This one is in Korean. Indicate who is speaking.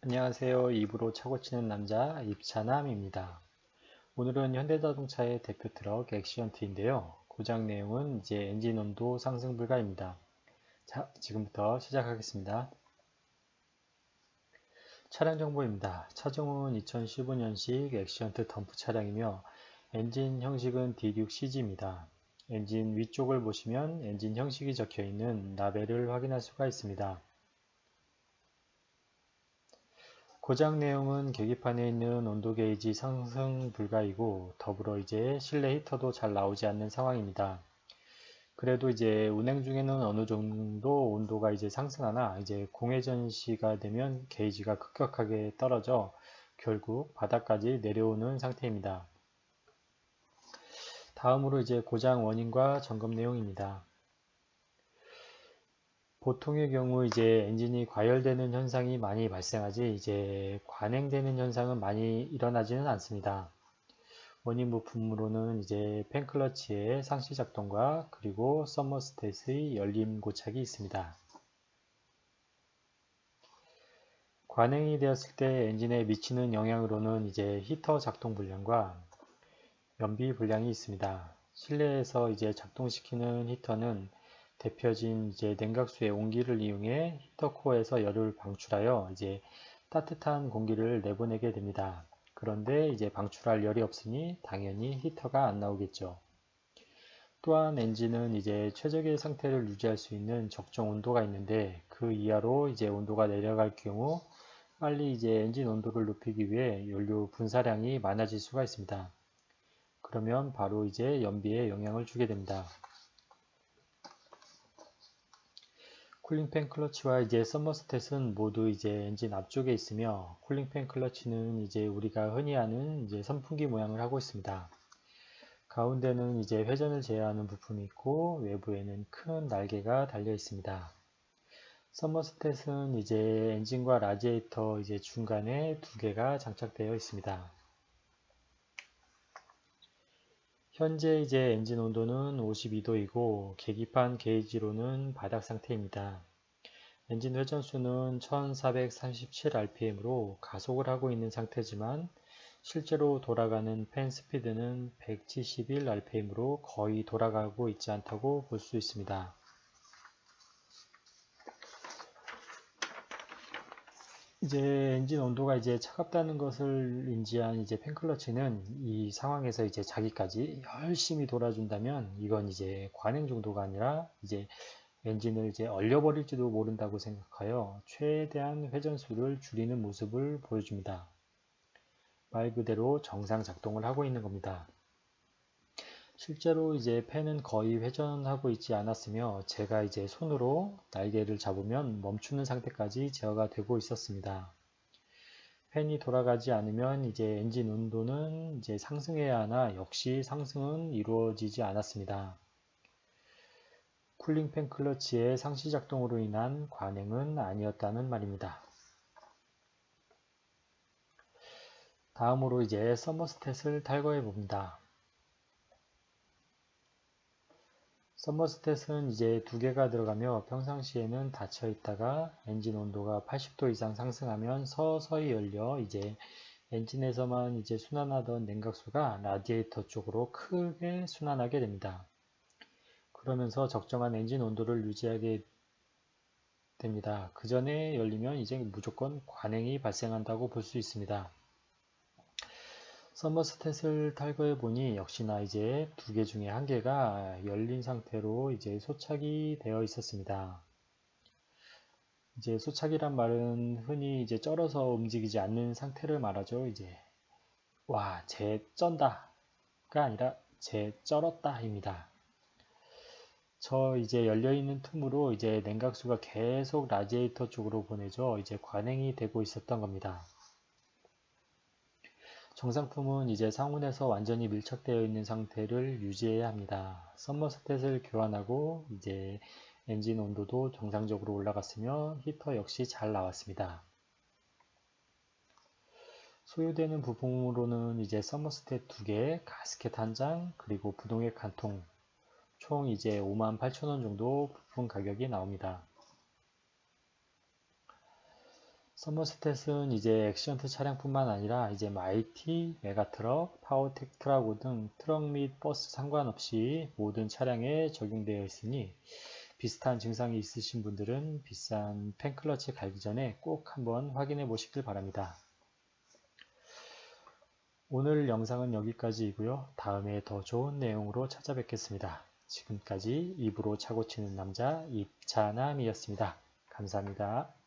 Speaker 1: 안녕하세요. 입으로 차고 치는 남자 입차남입니다. 오늘은 현대자동차의 대표 트럭 액시언트인데요. 고장 내용은 이제 엔진 온도 상승 불가입니다. 자, 지금부터 시작하겠습니다. 차량 정보입니다. 차종은 2015년식 액시언트 덤프 차량이며 엔진 형식은 D6CG입니다. 엔진 위쪽을 보시면 엔진 형식이 적혀 있는 라벨을 확인할 수가 있습니다. 고장 내용은 계기판에 있는 온도 게이지 상승 불가이고 더불어 이제 실내 히터도 잘 나오지 않는 상황입니다. 그래도 이제 운행 중에는 어느 정도 온도가 이제 상승하나 이제 공회전 시가 되면 게이지가 급격하게 떨어져 결국 바닥까지 내려오는 상태입니다. 다음으로 이제 고장 원인과 점검 내용입니다. 보통의 경우 이제 엔진이 과열되는 현상이 많이 발생하지 이제 관행되는 현상은 많이 일어나지는 않습니다. 원인 부품으로는 이제 팬클러치의 상시 작동과 그리고 서머스탯의 열림 고착이 있습니다. 관행이 되었을 때 엔진에 미치는 영향으로는 이제 히터 작동 불량과 연비 불량이 있습니다. 실내에서 이제 작동시키는 히터는 대표진 이제 냉각수의 온기를 이용해 히터코어에서 열을 방출하여 이제 따뜻한 공기를 내보내게 됩니다. 그런데 이제 방출할 열이 없으니 당연히 히터가 안 나오겠죠. 또한 엔진은 이제 최적의 상태를 유지할 수 있는 적정 온도가 있는데 그 이하로 이제 온도가 내려갈 경우 빨리 이제 엔진 온도를 높이기 위해 연료 분사량이 많아질 수가 있습니다. 그러면 바로 이제 연비에 영향을 주게 됩니다. 쿨링팬 클러치와 이제 서머스탯은 모두 이제 엔진 앞쪽에 있으며 쿨링팬 클러치는 이제 우리가 흔히 아는 이제 선풍기 모양을 하고 있습니다. 가운데는 이제 회전을 제어하는 부품이 있고 외부에는 큰 날개가 달려 있습니다. 서머스탯은 이제 엔진과 라지에이터 이제 중간에 두 개가 장착되어 있습니다. 현재 이제 엔진 온도는 52도이고 계기판 게이지로는 바닥 상태입니다. 엔진 회전수는 1437rpm으로 가속을 하고 있는 상태지만 실제로 돌아가는 팬 스피드는 171rpm으로 거의 돌아가고 있지 않다고 볼 수 있습니다. 이제 엔진 온도가 이제 차갑다는 것을 인지한 이제 팬클러치는 이 상황에서 이제 자기까지 열심히 돌아준다면 이건 이제 관행 정도가 아니라 이제 엔진을 이제 얼려버릴지도 모른다고 생각하여 최대한 회전수를 줄이는 모습을 보여줍니다. 말 그대로 정상 작동을 하고 있는 겁니다. 실제로 이제 팬은 거의 회전하고 있지 않았으며 제가 이제 손으로 날개를 잡으면 멈추는 상태까지 제어가 되고 있었습니다. 팬이 돌아가지 않으면 이제 엔진 온도는 이제 상승해야 하나 역시 상승은 이루어지지 않았습니다. 쿨링팬 클러치의 상시 작동으로 인한 관행은 아니었다는 말입니다. 다음으로 이제 서머스탯을 탈거해 봅니다. 서머스탯은 이제 두 개가 들어가며 평상시에는 닫혀 있다가 엔진 온도가 80도 이상 상승하면 서서히 열려 이제 엔진에서만 이제 순환하던 냉각수가 라디에이터 쪽으로 크게 순환하게 됩니다. 그러면서 적정한 엔진 온도를 유지하게 됩니다. 그 전에 열리면 이제 무조건 관행이 발생한다고 볼 수 있습니다. 서머스탯을 탈거해 보니 역시나 이제 두 개 중에 한 개가 열린 상태로 이제 소착이 되어 있었습니다. 이제 소착이란 말은 흔히 이제 쩔어서 움직이지 않는 상태를 말하죠. 이제 와, 제 쩐다가 아니라 제 쩔었다입니다. 저 이제 열려 있는 틈으로 이제 냉각수가 계속 라지에이터 쪽으로 보내져 이제 관행이 되고 있었던 겁니다. 정상품은 이제 상온에서 완전히 밀착되어 있는 상태를 유지해야 합니다. 썸머스탯을 교환하고 이제 엔진 온도도 정상적으로 올라갔으며 히터 역시 잘 나왔습니다. 소요되는 부품으로는 이제 서머스탯 2개, 가스켓 1장, 그리고 부동액 한 통, 총 이제 58,000원 정도 부품 가격이 나옵니다. 서머스탯은 이제 액션트 차량뿐만 아니라 이제 마이티, 메가트럭, 파워텍 트라고 등 트럭 및 버스 상관없이 모든 차량에 적용되어 있으니 비슷한 증상이 있으신 분들은 비싼 펜클러치 갈기 전에 꼭 한번 확인해 보시길 바랍니다. 오늘 영상은 여기까지이고요. 다음에 더 좋은 내용으로 찾아뵙겠습니다. 지금까지 입으로 차고 치는 남자 입차남이었습니다. 감사합니다.